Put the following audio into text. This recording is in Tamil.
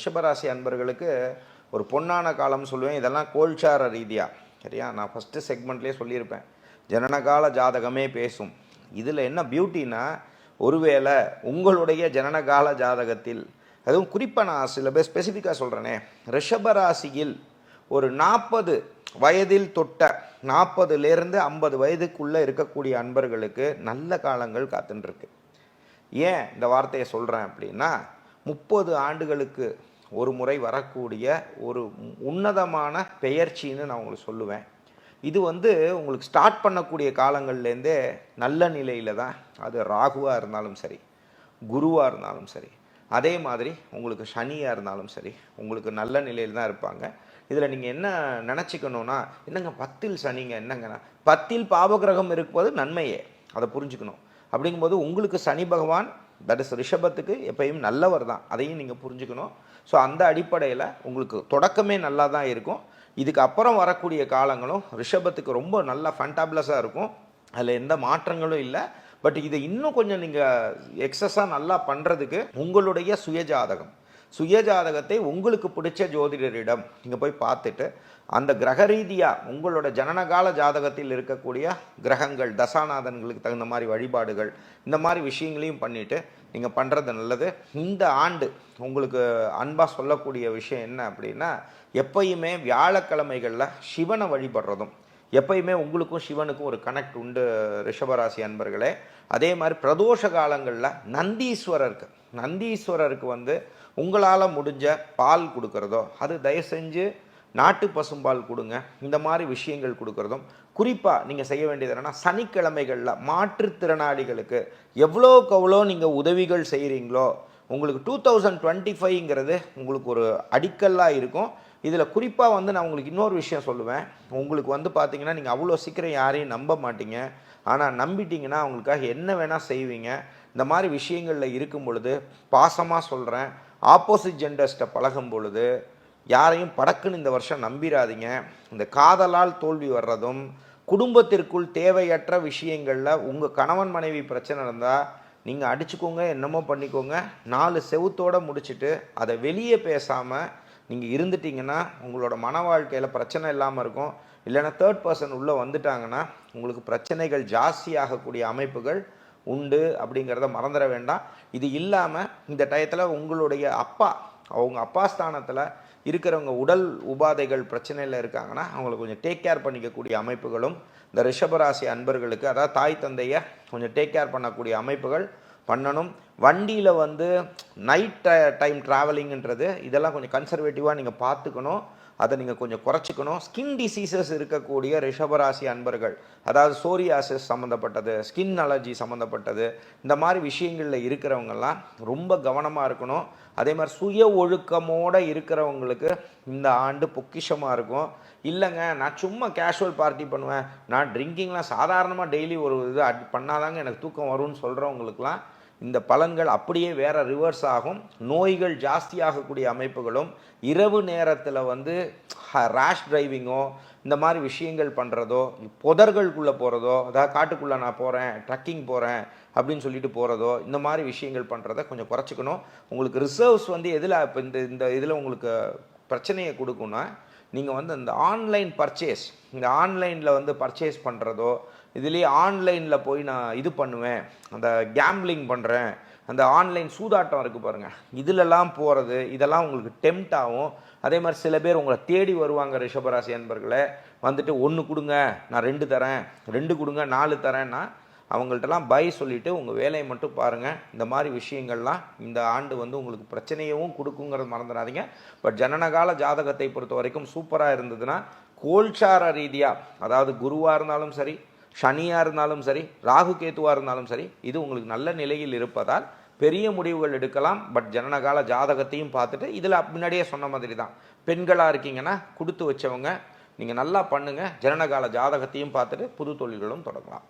ரிஷபராசி அன்பர்களுக்கு ஒரு பொன்னான காலம் சொல்லுவேன். இதெல்லாம் கோல்சார ரீதியாக சரியா? நான் ஃபஸ்ட்டு செக்மெண்ட்லேயே சொல்லியிருப்பேன். ஜனனகால ஜாதகமே பேசும். இதில் என்ன பியூட்டினா ஒருவேளை உங்களுடைய ஜனனகால ஜாதகத்தில் அதுவும் குறிப்பாக நான் சில பேர் ஸ்பெசிஃபிக்காக சொல்கிறேனே ரிஷபராசியில் ஒரு நாற்பது வயதில் தொட்ட நாற்பதுலேருந்து ஐம்பது வயதுக்குள்ளே இருக்கக்கூடிய அன்பர்களுக்கு நல்ல காலங்கள் காத்துட்டுருக்கு ஏன் இந்த வார்த்தையை சொல்கிறேன் அப்படின்னா முப்பது ஆண்டுகளுக்கு ஒரு முறை வரக்கூடிய ஒரு உன்னதமான பெயர்ச்சின்னு நான் உங்களுக்கு சொல்லுவேன். இது வந்து உங்களுக்கு ஸ்டார்ட் பண்ணக்கூடிய காலங்கள்லேருந்தே நல்ல நிலையில் தான் அது ராகுவாக இருந்தாலும் சரி குருவாக இருந்தாலும் சரி அதே மாதிரி உங்களுக்கு சனியாக இருந்தாலும் சரி உங்களுக்கு நல்ல நிலையில் தான் இருப்பாங்க. இதில் நீங்கள் என்ன நினச்சிக்கணும்னா என்னங்க பத்தில் சனிங்க என்னங்கண்ணா? பத்தில் பாவகிரகம் இருப்பது நன்மையே அதை புரிஞ்சுக்கணும். அப்படிங்கும்போது உங்களுக்கு சனி பகவான் தட் இஸ் ரிஷபத்துக்கு எப்பயும் நல்லவர் தான். அதையும் நீங்கள் புரிஞ்சுக்கணும். ஸோ அந்த அடிப்படையில் உங்களுக்கு தொடக்கமே நல்லா தான் இருக்கும். இதுக்கு அப்புறம் வரக்கூடிய காலங்களும் ரிஷபத்துக்கு ரொம்ப நல்லா ஃபண்டாப்லஸாக இருக்கும். அதில் எந்த மாற்றங்களும் இல்லை. பட் இதை இன்னும் கொஞ்சம் நீங்கள் எக்ஸஸாக நல்லா பண்ணுறதுக்கு உங்களுடைய சுயஜாதகம். சுயஜாதகத்தை உங்களுக்கு பிடிச்ச ஜோதிடரிடம் நீங்கள் போய் பார்த்துட்டு அந்த கிரக ரீதியாக உங்களோட ஜனனகால ஜாதகத்தில் இருக்கக்கூடிய கிரகங்கள் தசாநாதன்களுக்கு தகுந்த மாதிரி வழிபாடுகள் இந்த மாதிரி விஷயங்களையும் பண்ணிவிட்டு நீங்கள் பண்ணுறது நல்லது. இந்த ஆண்டு உங்களுக்கு அன்பாக சொல்லக்கூடிய விஷயம் என்ன அப்படின்னா எப்பயுமே வியாழக்கிழமைகளில் சிவனை வழிபடுறதும் எப்பயுமே உங்களுக்கும் சிவனுக்கும் ஒரு கனெக்ட் உண்டு ரிஷபராசி அன்பர்களே. அதே மாதிரி பிரதோஷ காலங்களில் நந்தீஸ்வரருக்கு நந்தீஸ்வரருக்கு வந்து உங்களால் முடிஞ்ச பால் கொடுக்குறதோ அது தயவு செஞ்சு நாட்டு பசும்பால் கொடுங்க. இந்த மாதிரி விஷயங்கள் கொடுக்குறதும். குறிப்பாக நீங்கள் செய்ய வேண்டியது என்னென்னா சனிக்கிழமைகளில் மாற்றுத்திறனாளிகளுக்கு எவ்வளோக்கு எவ்வளோ நீங்கள் உதவிகள் செய்கிறீங்களோ உங்களுக்கு டூ தௌசண்ட் டுவெண்ட்டி ஃபைவ்ங்கிறது உங்களுக்கு ஒரு அடிக்கல்லாக இருக்கும். இதில் குறிப்பாக வந்து நான் உங்களுக்கு இன்னொரு விஷயம் சொல்லுவேன். உங்களுக்கு வந்து பார்த்தீங்கன்னா நீங்கள் அவ்வளோ சீக்கிரம் யாரையும் நம்ப மாட்டீங்க. ஆனால் நம்பிட்டீங்கன்னா அவங்களுக்காக என்ன வேணால் செய்வீங்க. இந்த மாதிரி விஷயங்களில் இருக்கும் பொழுது பாசமாக சொல்கிறேன் ஆப்போசிட் ஜெண்டர்ஸ்ட்டை பழகும் பொழுது யாரையும் படக்குன்னு இந்த வருஷம் நம்பிராதீங்க. இந்த காதலால் தோல்வி வர்றதும் குடும்பத்திற்குள் தேவையற்ற விஷயங்களில் உங்கள் கணவன் மனைவி பிரச்சனை இருந்தால் நீங்கள் அடிச்சுக்கோங்க என்னமோ பண்ணிக்கோங்க. நாலு செவுத்தோடு முடிச்சுட்டு அதை வெளியே பேசாமல் நீங்கள் இருந்துட்டீங்கன்னா உங்களோட மன வாழ்க்கையில் பிரச்சனை இல்லாமல் இருக்கும். இல்லைன்னா தேர்ட் பர்சன் உள்ளே வந்துட்டாங்கன்னா உங்களுக்கு பிரச்சனைகள் ஜாஸ்தியாகக்கூடிய அமைப்புகள் உண்டு அப்படிங்கிறத மறந்துட வேண்டாம். இது இல்லாமல் இந்த டயத்தில் உங்களுடைய அப்பா அவங்க அப்பா ஸ்தானத்தில் இருக்கிறவங்க உடல் உபாதைகள் பிரச்சனையில் இருக்காங்கன்னா அவங்களுக்கு கொஞ்சம் டேக் கேர் பண்ணிக்கக்கூடிய அமைப்புகளும் இந்த ரிஷபராசி அன்பர்களுக்கு அதாவது தாய் தந்தையை கொஞ்சம் டேக் கேர் பண்ணக்கூடிய அமைப்புகள் பண்ணணும். வண்டியில் வந்து நைட் டைம் ட்ராவலிங்கன்றது இதெல்லாம் கொஞ்சம் கன்சர்வேட்டிவாக நீங்கள் பார்த்துக்கணும். அதை நீங்கள் கொஞ்சம் குறைச்சிக்கணும். ஸ்கின் டிசீசஸ் இருக்கக்கூடிய ரிஷபராசி அன்பர்கள் அதாவது சோரியாசிஸ் சம்மந்தப்பட்டது ஸ்கின் அலர்ஜி சம்மந்தப்பட்டது இந்த மாதிரி விஷயங்களில் இருக்கிறவங்கெல்லாம் ரொம்ப கவனமாக இருக்கணும். அதே மாதிரி சுய ஒழுக்கமோடு இருக்கிறவங்களுக்கு இந்த ஆண்டு பொக்கிஷமாக இருக்கும். இல்லைங்க நான் சும்மா கேஷுவல் பார்ட்டி பண்ணுவேன். நான் ட்ரிங்கிங்லாம் சாதாரணமாக டெய்லி ஒரு இது அட் பண்ணாதாங்க எனக்கு தூக்கம் வரும்னு சொல்கிறவங்களுக்குலாம் இந்த பலன்கள் அப்படியே வேற ரிவர்ஸ் ஆகும். நோய்கள் ஜாஸ்தியாகக்கூடிய அமைப்புகளும் இரவு நேரத்தில் வந்து ரேஷ் டிரைவிங்கோ இந்த மாதிரி விஷயங்கள் பண்ணுறதோ புதர்களுக்குள்ளே போகிறதோ அதாவது காட்டுக்குள்ளே நான் போகிறேன் ட்ரக்கிங் போகிறேன் அப்படின்னு சொல்லிட்டு போகிறதோ இந்த மாதிரி விஷயங்கள் பண்ணுறத கொஞ்சம் குறைச்சிக்கணும். உங்களுக்கு ரிசர்வ்ஸ் வந்து எதில் இப்போ இந்த இந்த இதில் உங்களுக்கு பிரச்சனையை கொடுக்குன்னா நீங்கள் வந்து இந்த ஆன்லைன் பர்ச்சேஸ் இந்த ஆன்லைனில் வந்து பர்ச்சேஸ் பண்ணுறதோ இதுலேயே ஆன்லைனில் போய் நான் இது பண்ணுவேன். அந்த கேம்பிளிங் பண்ணுறேன் அந்த ஆன்லைன் சூதாட்டம் இருக்குது பாருங்கள் இதிலெல்லாம் போகிறது இதெல்லாம் உங்களுக்கு டெம்ட் ஆகும். அதே மாதிரி சில பேர் உங்களை தேடி வருவாங்க ரிஷபராசி அன்பர்களை. வந்துட்டு ஒன்று கொடுங்க நான் ரெண்டு தரேன். ரெண்டு கொடுங்க நாலு தரேன்னா அவங்கள்ட்டலாம் பை சொல்லிவிட்டு உங்கள் வேலையை மட்டும் பாருங்கள் இந்த மாதிரி விஷயங்கள்லாம் இந்த ஆண்டு வந்து உங்களுக்கு பிரச்சனையவும் கொடுக்குங்கிறது மறந்துடாதீங்க. பட் ஜனனகால ஜாதகத்தை பொறுத்த வரைக்கும் சூப்பராக இருந்ததுன்னா கோல்சார ரீதியாக அதாவது குருவாக இருந்தாலும் சரி சனியாக இருந்தாலும் சரி ராகு கேத்துவாக இருந்தாலும் சரி இது உங்களுக்கு நல்ல நிலையில் இருப்பதால் பெரிய முடிவுகள் எடுக்கலாம். பட் ஜனனகால ஜாதகத்தையும் பார்த்துட்டு இதில் முன்னாடியே சொன்ன மாதிரி தான் பெண்களாக இருக்கீங்கன்னா கொடுத்து வச்சவங்க நீங்கள் நல்லா பண்ணுங்கள் ஜனனகால ஜாதகத்தையும் பார்த்துட்டு புது தொழில்களும் தொடங்கலாம்.